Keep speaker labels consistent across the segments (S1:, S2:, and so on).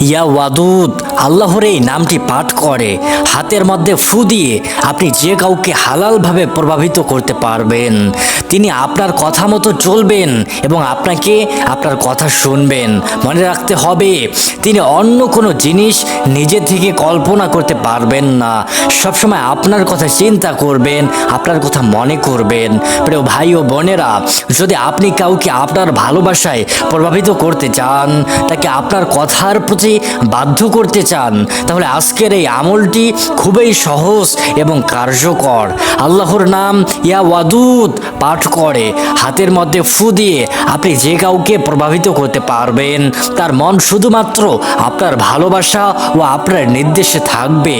S1: ইয়া ওয়াদুদ আল্লাহর এই নামটি পাঠ করে, হাতের মধ্যে ফু দিয়ে আপনি যে কাউকে হালালভাবে প্রভাবিত করতে পারবেন। তিনি আপনার কথা মতো চলবেন এবং আপনাকে আপনার কথা শুনবেন। মনে রাখতে হবে, তিনি অন্য কোনো জিনিস নিজে থেকে কল্পনা করতে পারবেন না। সবসময় আপনার কথা চিন্তা করবেন, আপনার কথা মনে করবেন। প্রিয় ভাই ও বোনেরা, যদি আপনি কাউকে আপনার ভালোবাসায় প্রভাবিত করতে চান, তাকে আপনার কথার প্রতি বাধ্য করতে চান, তাহলে আজকের এই আমলটি খুবই সহজ এবং কার্যকর। আল্লাহর নাম ইয়া ওয়াদুদ পাঠ করে, হাতের মধ্যে ফু দিয়ে আপনি যে কাউকে প্রভাবিত করতে পারবেন, তার মন শুধুমাত্র আপনার ভালোবাসা ও আপনার নির্দেশে থাকবে।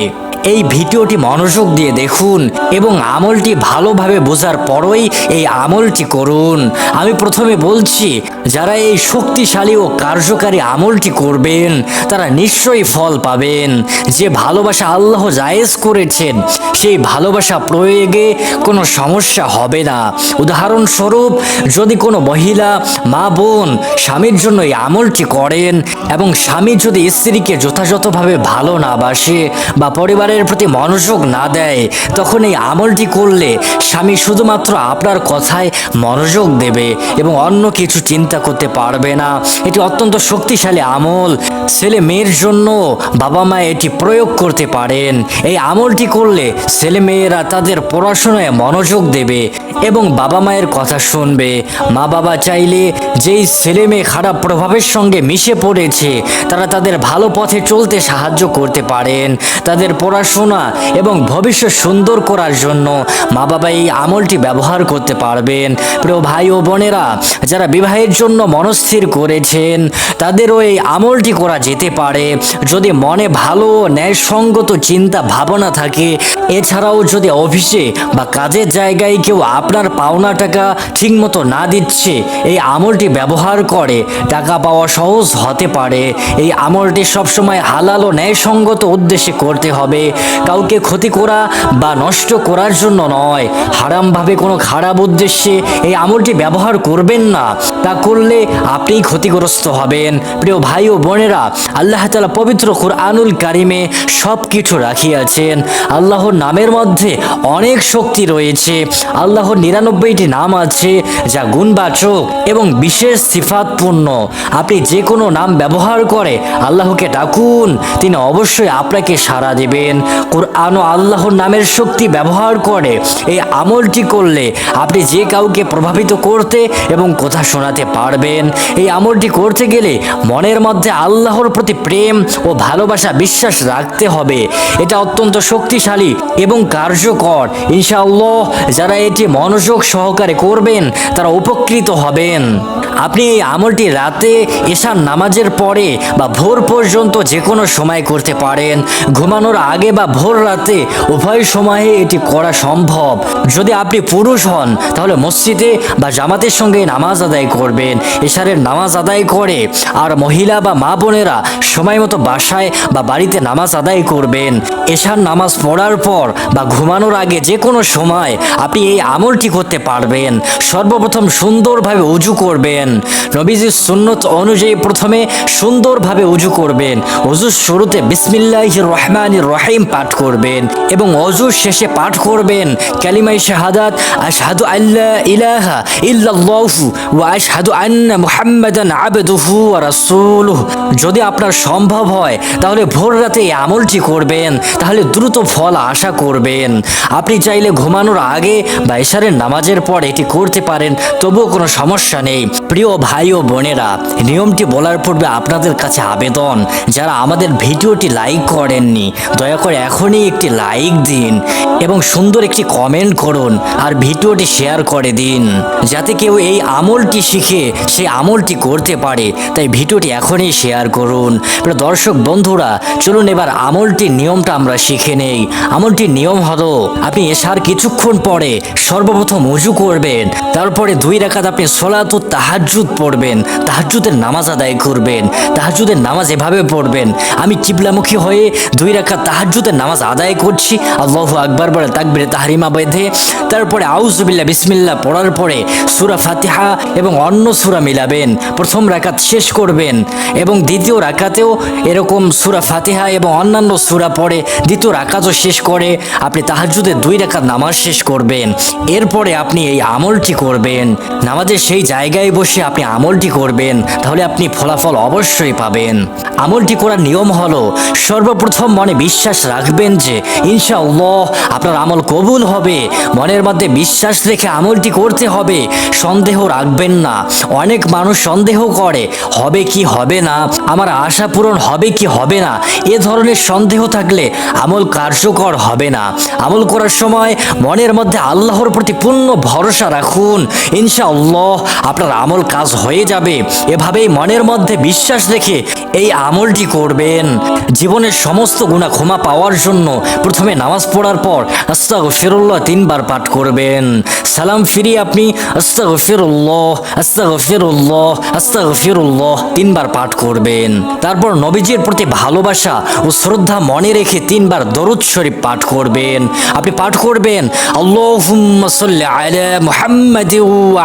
S1: এই ভিডিওটি মনোযোগ দিয়ে দেখুন এবং আমলটি ভালোভাবে বোঝার পরই এই আমলটি করুন। আমি প্রথমে বলছি যারা এই শক্তিশালী ও কার্যকারী আমলটি করবেন, তারা নিশ্চয়ই ফল পাবেন। যে ভালোবাসা আল্লাহ জায়েজ করেছেন, সেই ভালোবাসা প্রয়োগে কোনো সমস্যা হবে না। উদাহরণস্বরূপ, যদি কোনো মহিলা, মা, বোন স্বামীর জন্য এই আমলটি করেন এবং স্বামী যদি স্ত্রীকে যথাযথভাবে ভালো না বাসে বা পরিবারের প্রতি মনোযোগ না দেয়, তখন এই আমলটি করলে স্বামী শুধুমাত্র আপনার কথায় মনোযোগ দেবে এবং অন্য কিছু চিন্তা করতে পারবে না। এটি অত্যন্ত শক্তিশালী আমল। ছেলে মেয়ের জন্য বাবা মা এটি প্রয়োগ করতে পারেন। এই আমলটি করলে ছেলে মেয়েরা তাদের পড়াশোনায় মনোযোগ দেবে। এবং বাবা মায়ের কথা শুনবে। মা বাবা চাইলে যেই ছেলে মেয়ে খারাপ প্রভাবের সঙ্গে মিশে পড়েছে, তারা তাদের ভালো পথে চলতে সাহায্য করতে পারেন। তাদের পড়াশোনা এবং ভবিষ্যৎ সুন্দর করার জন্য মা বাবা এই আমলটি ব্যবহার করতে পারবেন। প্রিয় ভাই ও বোনেরা, যারা বিবাহের জন্য মনস্থির করেছেন, তাদেরও এই আমলটি করা যেতে পারে। যদি মনে ভালো ন্যায়সঙ্গত চিন্তা ভাবনা থাকে, এছাড়াও যদি অফিসে বা কাজের জায়গায় কেউ আপনার পাওনা টাকা ঠিকমতো না দিচ্ছে, এই আমলটি ব্যবহার করে টাকা পাওয়া সহজ হতে পারে। এই আমলটি সবসময় হালাল ও ন্যায়সঙ্গত উদ্দেশ্যে করতে হবে। কাউকে ক্ষতি করা বা নষ্ট করার জন্য নয়। হারামভাবে কোনো খারাপ উদ্দেশ্যে এই আমলটি ব্যবহার করবেন না। তা করলে আপনিই ক্ষতিগ্রস্ত হবেন। প্রিয় ভাই ও বোনেরা, আল্লাহ তালা পবিত্র কুরআনুল কারিমে সব কিছু রাখিয়াছেন। আল্লাহর নামের মধ্যে অনেক শক্তি রয়েছে। আল্লাহর নিরানব্বইটি নাম আছে যা গুণবাচক এবং বিশেষ সিফাতপূর্ণ। আপনি যে কোনো নাম ব্যবহার করে আল্লাহকে ডাকুন, তিনি অবশ্যই আপনাকে সাড়া দেবেন। কোরআন ও আল্লাহর নামের শক্তি ব্যবহার করে এই আমলটি করলে আপনি যে কাউকে প্রভাবিত করতে এবং কথা শোনাতে পারবেন। এই আমলটি করতে গেলে মনের মধ্যে আল্লাহর প্রতি প্রেম ও ভালোবাসা বিশ্বাস রাখতে হবে। এটা অত্যন্ত শক্তিশালী এবং কার্যকর। ইনশাআল্লাহ, যারা এটি মনোযোগ সহকারে করবেন, তারা উপকৃত হবেন। আপনি এই আমলটি রাতে এশার নামাজের পরে বা ভোর পর্যন্ত যে কোনো সময় করতে পারেন। ঘুমানোর আগে বা ভোর রাতে উভয় সময়ে এটি করা সম্ভব। যদি আপনি পুরুষ হন, তাহলে মসজিদে বা জামাতের সঙ্গে নামাজ আদায় করবেন। এশারের নামাজ আদায় করে আর মহিলা বা মা বোনেরা সময় মতো বাসায় বা বাড়িতে নামাজ আদায় করবেন। এশার নামাজ পড়ার পর বা ঘুমানোর আগে যে কোনো সময় আপনি এই আমলটি করতে পারবেন? সর্বপ্রথম সুন্দরভাবে উজু করবেন। নবীজির সুন্নত অনুযায়ী প্রথমে সুন্দরভাবে উজু করবেন। অজুর শুরুতে বিসমিল্লাহ রহমান রহিম পাঠ করবেন এবং অজুর শেষে পাঠ করবেন কালিমাই শাহাদাত, আশহাদু আল্লাহ ইলাহা ইল্লাল্লাহু ওয়া আশহাদু আন্না মুহাম্মাদান আবদুহু ওয়া রাসূলুহু। যদি আপনার সম্ভব হয়, তাহলে ভোর রাতে এই আমলটি করবেন, তাহলে দ্রুত ফল আশা করবেন। আপনি চাইলে ঘুমানোর আগে বা এশারের নামাজের পর এটি করতে পারেন, তবুও কোনো সমস্যা নেই। প্রিয় ভাই ও বোনেরা, নিয়মটি বলার পূর্বে আপনাদের কাছে আবেদন। যারা আমাদের ভিডিওটি লাইক করেননি, দয়া করে এখনই একটি লাইক দিন এবং সুন্দর একটি কমেন্ট করুন আর ভিডিওটি শেয়ার করে দিন। যাতে কেউ এই আমলটি শিখে সেই আমলটি করতে পারে, তাই ভিডিওটি এখনই শেয়ার করুন। দর্শক বন্ধুরা, চলুন এবার আমলটির নিয়মটা আমরা শিখে নেই। আমলটির নিয়ম হলো, আপনি এসার কিছুক্ষণ পরে সর্ব সর্বপ্রথম উজু করবেন। তারপরে দুই রাকাত আপনি সলাত ও তাহাজ্জুদ পড়বেন। তাহাজ্জুদের নামাজ আদায় করবেন। তাহাজুদের নামাজ এভাবে পড়বেন। আমি কিবলামুখী হয়ে দুই রাকাত তাহাজ্জুদের নামাজ আদায় করছি। আল্লাহু আকবার বলে তাকবিরে তাহরিমা বেঁধে। তারপরে আউজুবিল্লাহ বিসমিল্লাহ পড়ার পরে সুরা ফাতিহা এবং অন্য সুরা মিলাবেন। প্রথম রাকাত শেষ করবেন এবং দ্বিতীয় রাকাতেও এরকম সুরা ফাতিহা এবং অন্যান্য সূরা পড়ে দ্বিতীয় রাকাতও শেষ করে। আপনি তাহাজ্জুদের দুই রাকাত নামাজ শেষ করবেন। এরপরে আপনি এই আমলটি করবেন। নামাজের সেই জায়গায় বসে আপনি আমলটি করবেন, তাহলে আপনি ফলাফল অবশ্যই পাবেন। আমলটি করার নিয়ম হলো, সর্বপ্রথম মনে বিশ্বাস রাখবেন যে, ইনশাআল্লাহ আপনার আমল কবুল হবে। মনের মধ্যে বিশ্বাস রেখে আমলটি করতে হবে, সন্দেহ রাখবেন না। অনেক মানুষ সন্দেহ করে, হবে কি হবে না? আমার আশা পূরণ হবে কি হবে না? এ ধরনের সন্দেহ থাকলে আমল কার্যকর হবে না। আমল করার সময় মনের মধ্যে আল্লাহর প্রতি পূর্ণ ভরসা রাখুন। ইনশাআল্লাহ আপনার আমল কাজ হয়ে যাবে। এভাবেই মনের মধ্যে বিশ্বাস রেখে এই আমলটি করবেন। জীবনের সমস্ত গুণা ক্ষমা পাওয়ার জন্য প্রথমে নামাজ পড়ার পর আস্তাগফিরুল্লাহ তিনবার পাঠ করবেন। সালাম ফিরি আপনি আস্তাগফিরুল্লাহ আস্তাগফিরুল্লাহ আস্তাগফিরুল্লাহ তিনবার পাঠ করবেন। তারপর নবীজির প্রতি ভালোবাসা ও শ্রদ্ধা মনে রেখে তিনবার দরুদ শরীফ পাঠ করবেন। আপনি পাঠ করবেন, আল্লাহুম্মা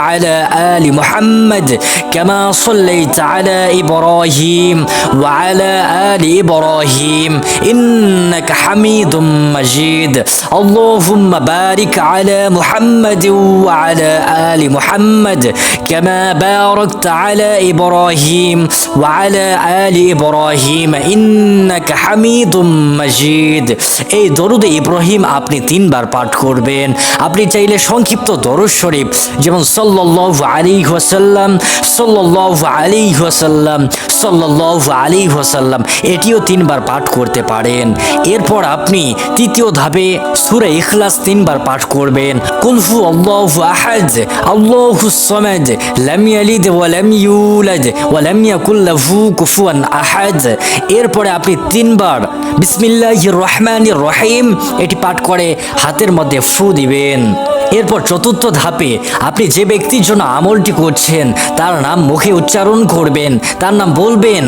S1: আলা আলি মুহাম্মাদ কামা সাল্লাইতা আলা ইব্রাহিম ওয়া আলা আলি ইব্রাহিম ইন্নাকা হামিদুম মাজিদ আল্লাহুম্মা বারিক আলা মুহাম্মাদ ওয়া আলা আলি মুহাম্মাদ কামা বারাকতা আলা ইব্রাহিম ওয়া আলা আলি ইব্রাহিম ইন্নাকা হামিদুম মাজিদ এই দরুদে ইব্রাহিম আপনি তিনবার পাঠ করবেন। আপনি চাইলে সংক্ষিপ্ত দরুদ শরীফ, যেমন সাল্লাল্লাহু আলাইহি ওয়াসাল্লাম, সাল্লাল্লাহু আলাইহি ওয়াসাল্লাম, সাল্লাল্লাহু আলাইহি ওয়াসাল্লাম, এটিও তিনবার পাঠ করতে পারেন। এরপর আপনি তৃতীয় ধাপে সুরে ইখলাস তিনবার পাঠ করবেন। কুলফু আল্লাহু আহাদ, আল্লাহু সামাদ, লাম ইয়ালিদ ওয়া লাম ইউলাদ, ওয়া লাম ইয়াকুল কুফুয়ান আহাদ। এরপরে আপনি তিনবার বিসমিল্লাহির রহমানির রহিম, এটি পাঠ করে হাতের মধ্যে ফু দিবেন। এরপর চতুর্থ ধাপে আপনি যে ব্যক্তির জন্য আমলটি করছেন, তার নাম মুখে উচ্চারণ করবেন, তার নাম বলবেন।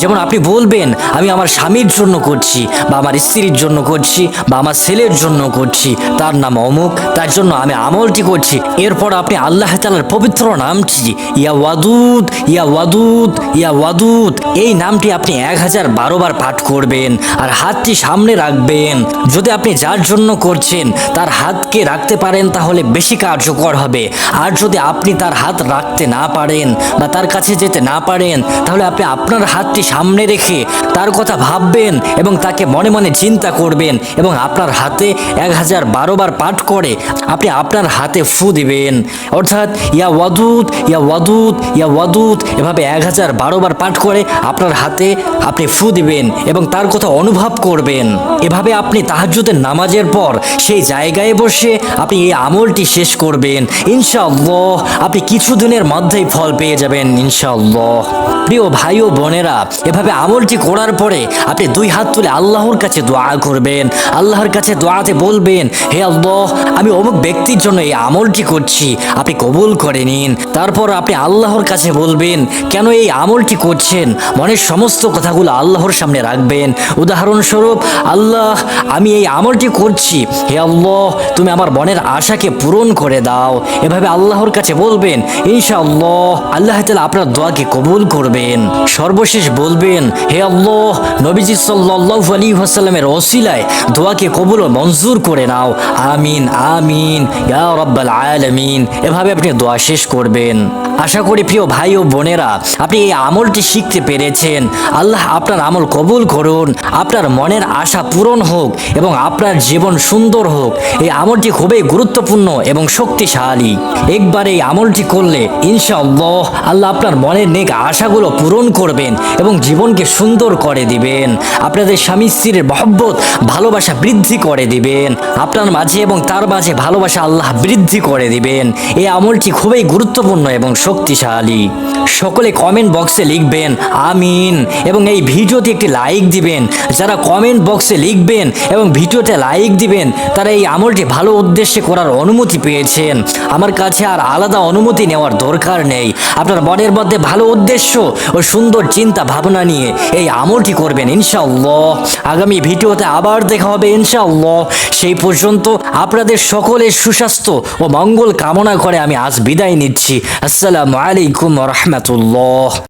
S1: যেমন আপনি বলবেন, আমি আমার স্বামীর জন্য করছি, বা আমার স্ত্রীর জন্য করছি, বা আমার ছেলের জন্য করছি, তার নাম অমুক, তার জন্য আমি আমলটি করছি। এরপর আপনি আল্লাহ তালার পবিত্র নামটি, ইয়া ওয়াদুদ ইয়া ওয়াদুদ ইয়া ওয়াদুদ। এই নামটি আপনি এক হাজার বারো বার পাঠ করবেন আর হাতটি সামনে রাখবেন। যদি আপনি যার জন্য করছেন, তার হাতকে রাখতে পারেন তাহলে বেশি কার্যকর হবে। আর যদি আপনি তার হাত রাখতে না পারেন বা তার কাছে যেতে না পারেন, তাহলে আপনি আপনার হাতটি সামনে রেখে তার কথা ভাববেন এবং তাকে মনে মনে চিন্তা করবেন এবং আপনার হাতে এক হাজার বারো বার পাঠ করে আপনি আপনার হাতে ফু দিবেন। অর্থাৎ, ইয়া ওয়াদুদ ইয়া ওয়াদুদ ইয়া ওয়াদুদ, এভাবে এক হাজার বারো বার পাঠ করে আপনার হাতে আপনি ফু দিবেন এবং তার কথা অনুভব করবেন। এভাবে আপনি তাহাজ্জুদের নামাজের পর সেই জায়গায় বসে আপনি এই আমলটি শেষ করবেন। ইনশাআল্লাহ, আপনি কিছুদিনের মধ্যেই ফল পেয়ে যাবেন, ইনশাআল্লাহ। প্রিয় ভাই ও বোনেরা, এভাবে আমলটি করার পরে আপনি দুই হাত তুলে আল্লাহর কাছে দোয়া করবেন, আল্লাহর কাছে দোয়াতে বলবেন, হে আল্লাহ, আমি অমুক ব্যক্তির জন্য এই আমলটি করছি, আপনি কবুল করে নিন। তারপর আপনি আল্লাহর কাছে বলবেন, কেন এই আমলটি করছেন? মনের সমস্ত কথাগুলো আল্লাহর সামনে রাখবেন। উদাহরণস্বরূপ, আল্লাহ, আমি এই আমলটি করছি, হে আল্লাহ, তুমি আমার মনের আশাকে পূরণ করে দাও। এভাবে আল্লাহর কাছে বলবেন, ইনশাআল্লাহ, আল্লাহ তালা আপনার দোয়াকে কবুল করবেন। সর্বশেষ বলবেন, হে আল্লাহ নবীজি সাল্লাল্লাহু আলাইহি ওয়াসাল্লামের ওসিলায় দোয়াকে কবুল মঞ্জুর করে নাও। আমিন আমিন, ইয়া রাব্বাল আলামিন। এভাবে আপনি দোয়া শেষ করবেন। আশা করি প্রিয় ভাই ও বোনেরা, আপনি এই আমলটি শিখতে পেরেছেন। আল্লাহ আপনার আমল কবুল করুন, আপনার মনের আশা পূরণ হোক এবং আপনার জীবন সুন্দর হোক। এই আমলটি খুবই গুরুত্বপূর্ণ এবং শক্তিশালী। একবার এই আমলটি করলে ইনশাআল্লাহ আল্লাহ আপনার মনের নেক আশাগুলো পূরণ করবেন এবং জীবনকে সুন্দর করে দিবেন। আপনাদের স্বামী স্ত্রীর মহব্বত, ভালোবাসা বৃদ্ধি করে দিবেন। আপনার মাঝে এবং তার মাঝে ভালোবাসা আল্লাহ বৃদ্ধি করে দিবেন। এই আমলটি খুবই গুরুত্বপূর্ণ এবং শক্তিশালী। সকলে কমেন্ট বক্সে লিখবেন, আমিন। এবং এই ভিডিওতে একটি লাইক দিবেন। যারা কমেন্ট বক্সে লিখবেন এবং ভিডিওতে লাইক দিবেন, তারা এই আমলটি ভালো উদ্দেশ্যে করার অনুমতি পেয়েছেন। আমার কাছে আর আলাদা অনুমতি নেওয়ার দরকার নেই। আপনার মনের মধ্যে ভালো উদ্দেশ্য ও সুন্দর চিন্তা ভাবনা নিয়ে এই আমলটি করবেন, ইনশাআল্লাহ। আগামী ভিডিওতে আবার দেখা হবে, ইনশাআল্লাহ। সেই পর্যন্ত আপনাদের সকলের সুস্বাস্থ্য ও মঙ্গল কামনা করে আমি আজ বিদায় নিচ্ছি। আসসালামু আলাইকুম রহমতুল্লাহ।